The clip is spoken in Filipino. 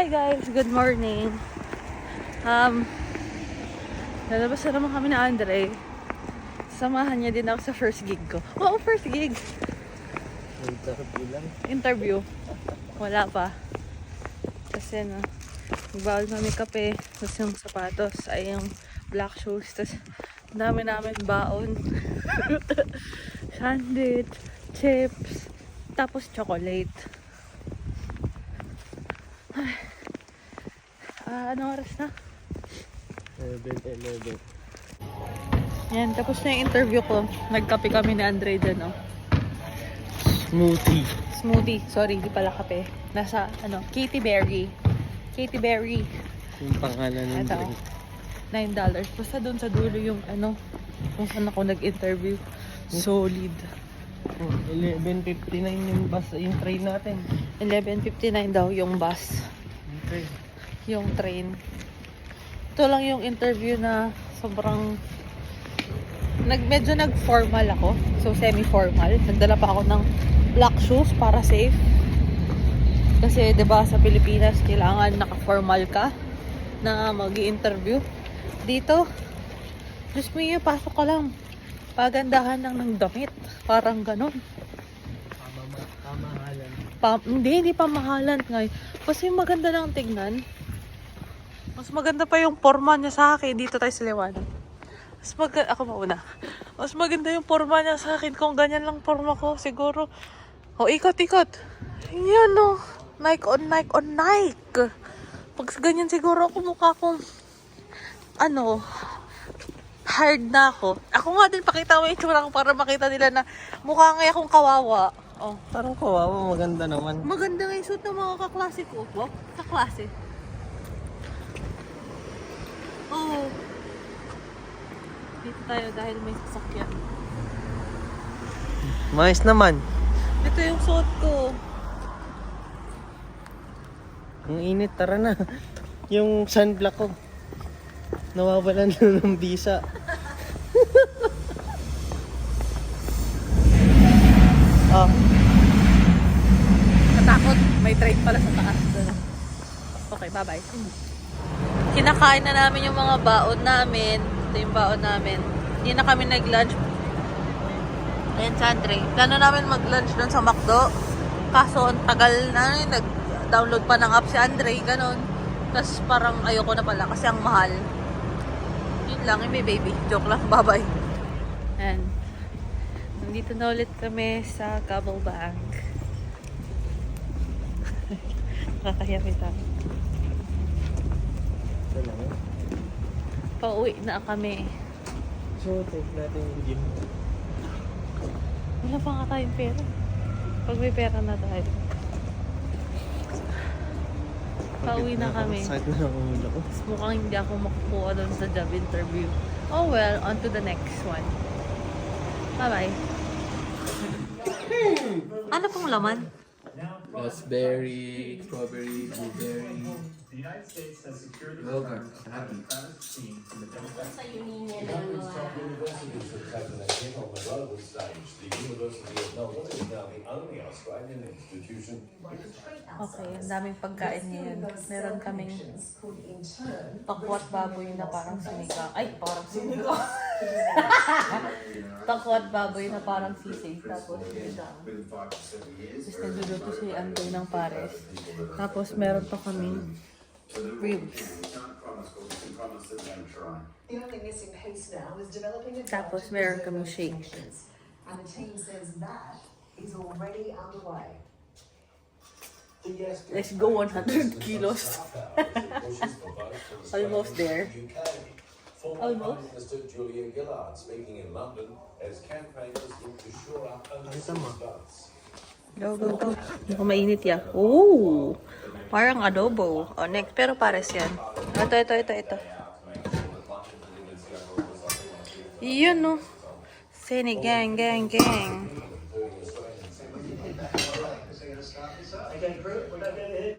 Hi guys, good morning. Um, lalabas na naman kami na Andre. Samahan niya din ako sa first gig ko. Oo, first gig. Interview lang. Interview. Wala pa. Kasi na, nagbawal kami kape. Tapos yung sapatos ay yung black shoes. Tapos, dami namin baon. Sandwich, chips, tapos chocolate. Ah, ano oras na? 11, 11. Yan, tapos na yung interview ko. Nagkape kami ni Andre dyan, oh. Smoothie. Smoothie. Sorry, di pala kape. Nasa, ano, Katy Berry. Katy Berry. Yung pangalan ng Ito. drink. $9. Basta doon sa dulo yung, ano, kung saan ako nag-interview. Solid. Oh, 11.59 yung bus, yung train natin. 11.59 daw yung bus. Yung train. Yung train. Ito lang yung interview na sobrang nag medyo nag-formal ako. So semi-formal. Nagdala pa ako ng black shoes para safe. Kasi 'di ba sa Pilipinas kailangan naka-formal ka na mag-interview. Dito, just me, pasok ka lang. Pagandahan lang ng damit. Parang ganun. Tama, tamahalan. Pa, hindi, hindi pa mahalan ngayon. Kasi maganda lang tignan. Mas maganda pa yung forma niya sa akin. Dito tayo sa liwanag. Mas maganda, ako mauna. Mas maganda yung forma niya sa akin. Kung ganyan lang forma ko, siguro. O, ikot, ikot. Yan o. Nike on Nike on Nike. Pag ganyan siguro ako mukha kong, ano, hard na ako. Ako nga din, pakita mo yung itsura ko para makita nila na mukha nga akong kawawa. Oh. Parang kawawa, maganda naman. Maganda nga yung suit ng mga kaklase ko. Wow, kaklase. Oh. Dito tayo dahil may sasakyan. Mais naman. Ito yung suot ko. Ang init, tara na. Yung sunblock ko. Nawawalan na ng visa. Oh. Natakot. May train pala sa taas. Okay, bye-bye. Kinakain na namin yung mga baon namin. Ito yung baon namin. Hindi na kami nag-lunch. Ayan, Sandre. Plano namin mag-lunch doon sa McDo. Kaso, ang tagal na. eh, Nag-download pa ng app si Andre. Ganon. Tapos parang ayoko na pala kasi ang mahal. Yun lang, may baby. Joke lang. Bye-bye. Ayan. Nandito na ulit kami sa Cabal Bank. Nakakahiya kita. Eh. Pauwi na kami. So, take natin yung gym. Wala pa nga tayong pera. Pag may pera na tayo. Pauwi na kami. Sakit na ang ulo ko. Mukhang hindi ako makukuha doon sa job interview. Oh well, on to the next one. Bye-bye. ano pong laman? Raspberry, strawberry, blueberry, The United States has secured the yogurt. return of Travis Team from the Democratic The University of Melbourne is now the only Australian institution Okay, ang daming pagkain ngayon. Meron kaming takwat baboy na parang sinigang. Ay, parang sinigang. takwat baboy na parang sisig. Tapos sinigang. Tapos nagluluto si Andre ng pares. Tapos meron pa kaming ribs. The only missing piece now is developing a Tapos meron kaming shake. And the team says that is already underway. Let's go 100 kilos. Almost there. Almost. Minister Julia Gillard speaking in London as campaigners look to shore up overseas votes. Go, go, go. Mukhang mainit ya. Ooh! Parang adobo. O, next. Pero pares yan. Ito, ito, ito, ito. Yun, no. Sini, gang, gang, gang.